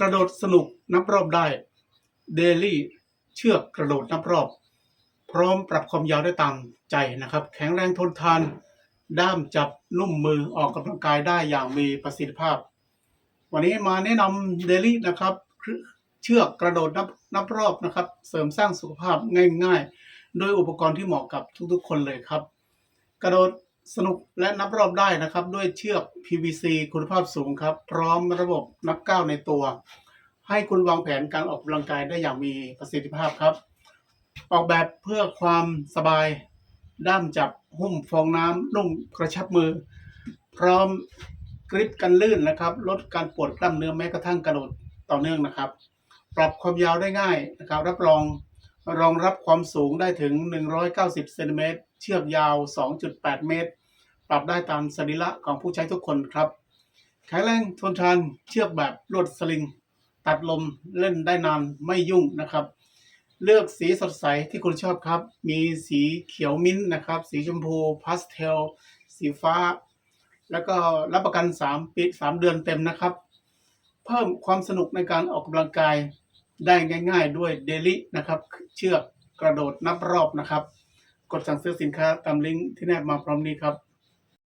กระโดดสนุกนับรอบได้เดลี่เชือกกระโดดนับรอบ พร้อมปรับความยาวได้ตามใจนะครับ แข็งแรงทนทาน ด้ามจับนุ่มมือออกกำลังกายได้อย่างมีประสิทธิภาพ วันนี้มาแนะนำเดลี่นะครับ เชือกกระโดดนับนับรอบนะครับ เสริมสร้างสุขภาพง่ายๆ โดยอุปกรณ์ที่เหมาะกับทุกๆ คนเลยครับ กระโดด สนุกและนับรอบได้นะครับ ด้วยเชือก PVC คุณภาพสูงครับ พร้อมระบบนับก้าวในตัว ให้คุณวางแผนการออกกำลังกายได้อย่างมีประสิทธิภาพครับ ออกแบบเพื่อความสบาย ด้ามจับหุ้มฟองน้ำนุ่มกระชับมือ พร้อมกริปกันลื่นนะครับ ลดการปวดกล้ามเนื้อแม้กระทั่งกระโดดต่อเนื่องนะครับ ปรับความยาวได้ง่ายนะครับ รับรองรองรับความสูงได้ถึง 190เซนติเมตร เชือกยาว 2.8 เมตร ปรับได้ตามสรีระของผู้ใช้ทุกคนครับแข็งแรงทนทานเชือกแบบลวดสลิง ตัดลมเล่นได้นานไม่ยุ่งนะครับ เลือกสีสดใสที่คุณชอบครับ มีสีเขียวมิ้นท์นะครับ สีชมพูพาสเทล สีฟ้า แล้วก็รับประกัน 3 ปี3เดือนเต็มนะครับ เพิ่มความสนุกในการออกกำลังกายได้ง่าย ๆ ด้วยเดลินะครับ เชือกกระโดดนับรอบนะครับ กดสั่งซื้อสินค้าตามลิงก์ที่แนบมาพร้อมนี้ครับ